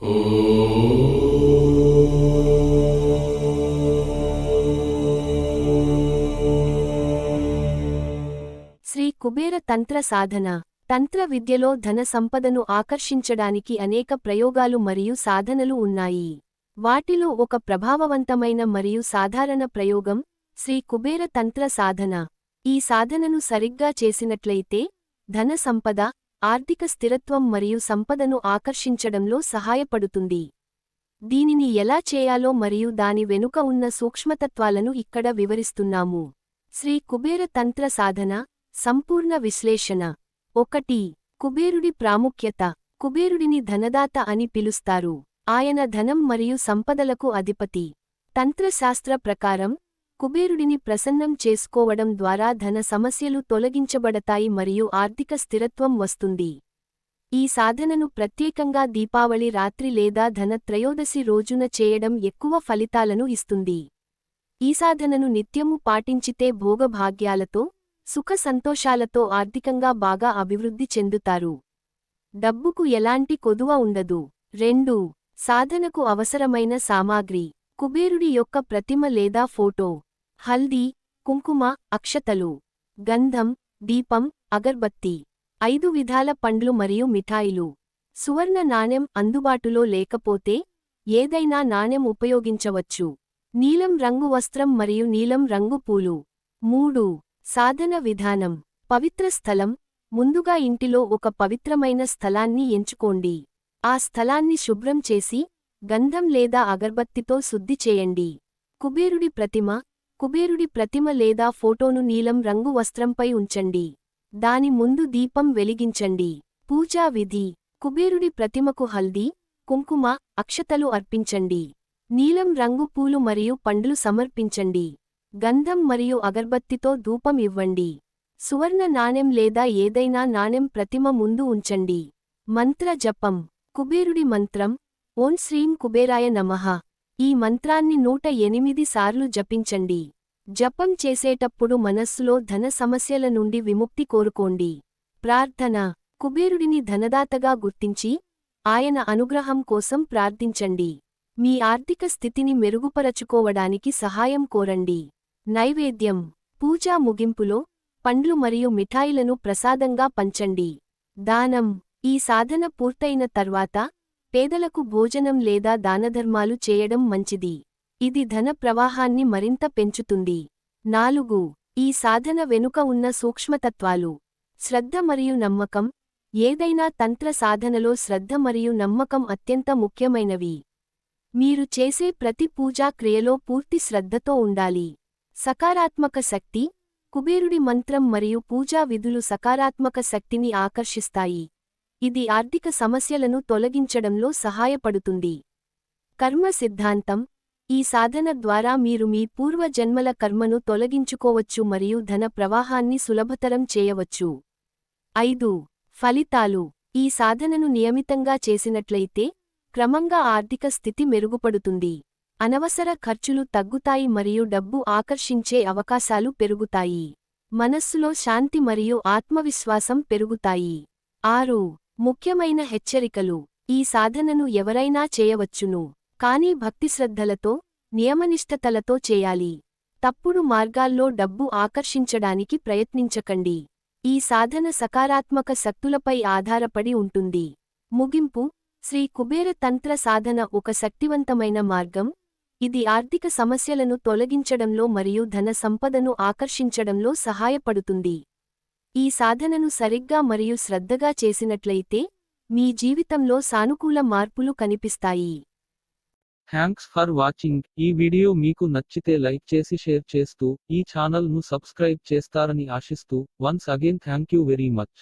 శ్రీ కుబేర తంత్ర సాధన. తంత్ర విద్యలో ధన సంపదను ఆకర్షించడానికి అనేక ప్రయోగాలు మరియు సాధనలు ఉన్నాయి. వాటిలో ఒక ప్రభావవంతమైన మరియు సాధారణ ప్రయోగం శ్రీ కుబేర తంత్ర సాధన. ఈ సాధనను సరిగ్గా చేసినట్లయితే ధన సంపద ఆర్థిక స్థిరత్వం మరియు సంపదను ఆకర్షించడంలో సహాయపడుతుంది. దీనిని ఎలా చేయాలో మరియు దాని వెనుక ఉన్న సూక్ష్మతత్వాలను ఇక్కడ వివరిస్తున్నాము. శ్రీ కుబేర తంత్ర సాధన సంపూర్ణ విశ్లేషణ. ఒకటి కుబేరుడి ప్రాముఖ్యత. కుబేరుడిని ధనదాత అని పిలుస్తారు. ఆయన ధనం మరియు సంపదలకు అధిపతి. తంత్రశాస్త్ర ప్రకారం కుబేరుడిని ప్రసన్నం చేసుకోవడం ద్వారా ధన సమస్యలు తొలగించబడతాయి మరియు ఆర్థిక స్థిరత్వం వస్తుంది. ఈ సాధనను ప్రత్యేకంగా దీపావళి రాత్రి లేదా ధన త్రయోదశి రోజున చేయడం ఎక్కువ ఫలితాలను ఇస్తుంది. ఈ సాధనను నిత్యము పాటించితే భోగభాగ్యాలతో సుఖ సంతోషాలతో ఆర్థికంగా బాగా అభివృద్ధి చెందుతారు. డబ్బుకు ఎలాంటి కొదువ ఉండదు. రెండు సాధనకు అవసరమైన సామాగ్రి. కుబేరుడి యొక్క ప్రతిమ లేదా ఫోటో. హల్దీ కుంకుమ అక్షతలు గంధం దీపం అగర్బత్తి ఐదు విధాల పండ్లు మరియు మిఠాయిలు. సువర్ణ నాణెం అందుబాటులో లేకపోతే ఏదైనా నాణెం ఉపయోగించవచ్చు. నీలం రంగు వస్త్రం మరియు నీలం రంగు పూలు. మూడు సాధన విధానం. పవిత్ర స్థలం. ముందుగా ఇంటిలో ఒక పవిత్రమైన స్థలాన్ని ఎంచుకోండి. ఆ స్థలాన్ని శుభ్రం చేసి గంధం లేదా అగర్బత్తితో శుద్ధి చేయండి. కుబేరుడి ప్రతిమ కుబేరుడి ప్రతిమ లేదా ఫోటోను నీలం రంగు వస్త్రంపై ఉంచండి. దాని ముందు దీపం వెలిగించండి. పూజా విధి. కుబేరుడి ప్రతిమకు హల్దీ కుంకుమ అక్షతలు అర్పించండి. నీలం రంగు పూలు మరియు పండ్లు సమర్పించండి. గంధం మరియు అగర్బత్తితో ధూపం ఇవ్వండి. సువర్ణ నాణెం లేదా ఏదైనా నాణెం ప్రతిమ ముందు ఉంచండి. మంత్ర జపం. కుబేరుడి మంత్రం. ఓం శ్రీం కుబేరాయ నమః. ఈ మంత్రాన్ని నూట ఎనిమిది సార్లు జపించండి. జపం చేసేటప్పుడు మనస్సులో ధన సమస్యల నుండి విముక్తి కోరుకోండి. ప్రార్థన. కుబేరుడిని ధనదాతగా గుర్తించి ఆయన అనుగ్రహం కోసం ప్రార్థించండి. మీ ఆర్థిక స్థితిని మెరుగుపరచుకోవడానికి సహాయం కోరండి. నైవేద్యం. పూజా ముగింపులో పండ్లు మరియు మిఠాయిలను ప్రసాదంగా పంచండి. దానం. ఈ సాధన పూర్తయిన తర్వాత పేదలకు భోజనం లేదా దానధర్మాలు చేయడం మంచిది. ఇది ధన ప్రవాహాన్ని మరింత పెంచుతుంది. నాలుగు. ఈ సాధన వెనుక ఉన్న సూక్ష్మతత్వాలు. శ్రద్ధ మరియు నమ్మకం. ఏదైనా తంత్ర సాధనలో శ్రద్ధ మరియు నమ్మకం అత్యంత ముఖ్యమైనవి. మీరు చేసే ప్రతి పూజా క్రియలో పూర్తి శ్రద్ధతో ఉండాలి. సకారాత్మక శక్తి. కుబేరుడి మంత్రం మరియు పూజా విధులు సకారాత్మక శక్తిని ఆకర్షిస్తాయి. ఇది ఆర్థిక సమస్యలను తొలగించడంలో సహాయపడుతుంది. కర్మ సిద్ధాంతం. ఈ సాధన ద్వారా మీరు మీ పూర్వ జన్మల కర్మను తొలగించుకోవచ్చు మరియు ధన ప్రవాహాన్ని సులభతరం చేయవచ్చు. ఐదు. ఫలితాలు. ఈ సాధనను నియమితంగా చేసినట్లయితే క్రమంగా ఆర్థిక స్థితి మెరుగుపడుతుంది. అనవసర ఖర్చులు తగ్గుతాయి మరియు డబ్బు ఆకర్షించే అవకాశాలు పెరుగుతాయి. మనస్సులో శాంతి మరియు ఆత్మవిశ్వాసం పెరుగుతాయి. ఆరు. ముఖ్యమైన హెచ్చరికలు. ఈ సాధనను ఎవరైనా చేయవచ్చును. కానీ భక్తిశ్రద్ధలతో నియమనిష్టతలతో చేయాలి. తప్పుడు మార్గాల్లో డబ్బు ఆకర్షించడానికి ప్రయత్నించకండి. ఈ సాధన సకారాత్మక శక్తులపై ఆధారపడి ఉంటుంది. ముగింపు. శ్రీ కుబేర తంత్ర సాధన ఒక శక్తివంతమైన మార్గం. ఇది ఆర్థిక సమస్యలను తొలగించడంలో మరియు ధన సంపదను ఆకర్షించడంలో సహాయపడుతుంది. ఈ సాధనను సరిగ్గా మరియు శ్రద్ధగా చేసినట్లయితే మీ జీవితంలో సానుకూల మార్పులు కనిపిస్తాయి. థ్యాంక్స్ ఫర్ వాచింగ్ ఈ వీడియో మీకు నచ్చితే లైక్ చేసి షేర్ చేస్తూ ఈ ఛానల్ను సబ్స్క్రైబ్ చేస్తారని ఆశిస్తూ once again thank you very much